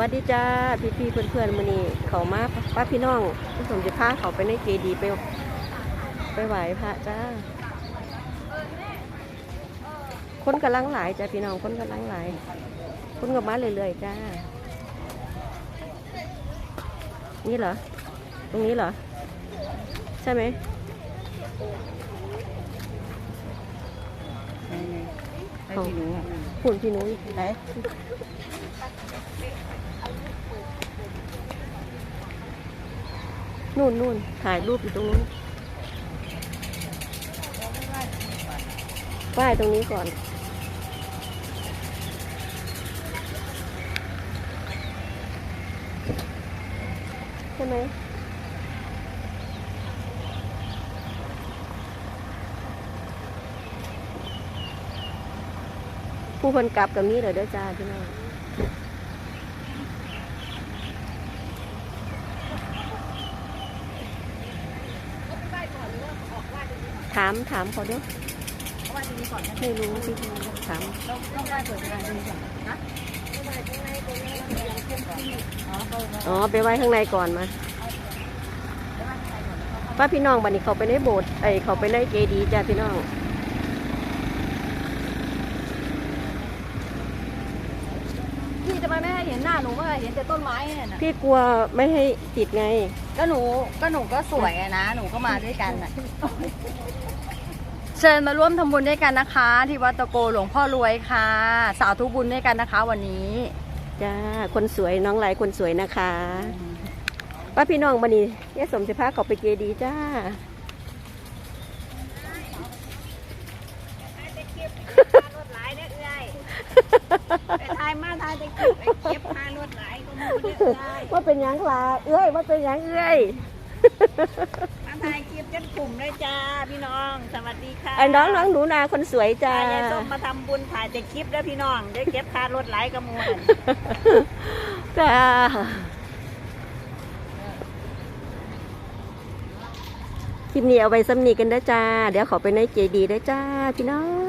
วัสดีจ้าพี่พี่ๆเพื่อนๆมื้อนี้เขามาป้าพี่น้องผู้สมจะพาเขาไปในเจดีย์ไปไปไหว้พระจ้า คนกำลังหลายจ้าพี่น้องคนกำลังหลาย คนกับมาเรื่อยๆจ้า นี่เหรอ ตรงนี้เหรอ ใช่ไหมให้พี่หนูอะหุ่นพี่นุ้ยไหน นู่นนู่นถ่ายรูปอยู่ตรงนู้นป้ายตรงนี้ก่อน ใช่ไหมผู้คนกลับกับนี้เหรอเด้อจ้าพี่น้อง ถามถามเขาด้วยว่าดีก่อนนะไม่รู้พี่ถามต้องต้องไหว้เปิดงานดีก่อนนะอ๋อเข้ามาอ๋อไปไว้ข้างในก่อนมาป้าพี่น้องบันนี้เขาไปในโบสถ์ไอยเขาไปในเจดีย์จ้าพี่น้อง จะไปไม่ให้เห็นหน้าหนูว่าเห็นแต่ต้นไม้เนี่ยนะพี่กลัวไม่ให้ติดไง ก็หนูก็หนูก็สวยอะนะ หนูก็มาด้วยกันน่ะเชิญมาร่วมทำบุญด้วยกันนะคะ ที่วัดตะโกหลวงพ่อรวยค่ะ สาวทุกบุญด้วยกันนะคะ วันนี้ จ้าคนสวยน้องไหลายคนสวยนะคะป้าพี่น้องบันนี้ยายสมสิพาเขาไปเจดีย์จ้า รถหลายเด้อเอ้ย ไปทายมาทายไปเก็บไปเก็บพารถหลายก็มูเด้อเอ้ยว่าเป็นหยังลาเอ้ยว่าเป็นหยังเอ้ยมาทายเก็บจนกลุ่มเลยจ้าพี่น้องสวัสดีค่ะไอ้น้องน้องหนูนาคนสวยจ้า ยายส้มมาทำบุญถ่ายแต่คลิปแล้วพี่น้องได้เก็บคารถหลายก็มูนั่นจ้าคลิปนี้เอาไว้สำนีกันนะจ้า เดี๋ยวขอไปในเจดีย์นะจ้า พี่น้อง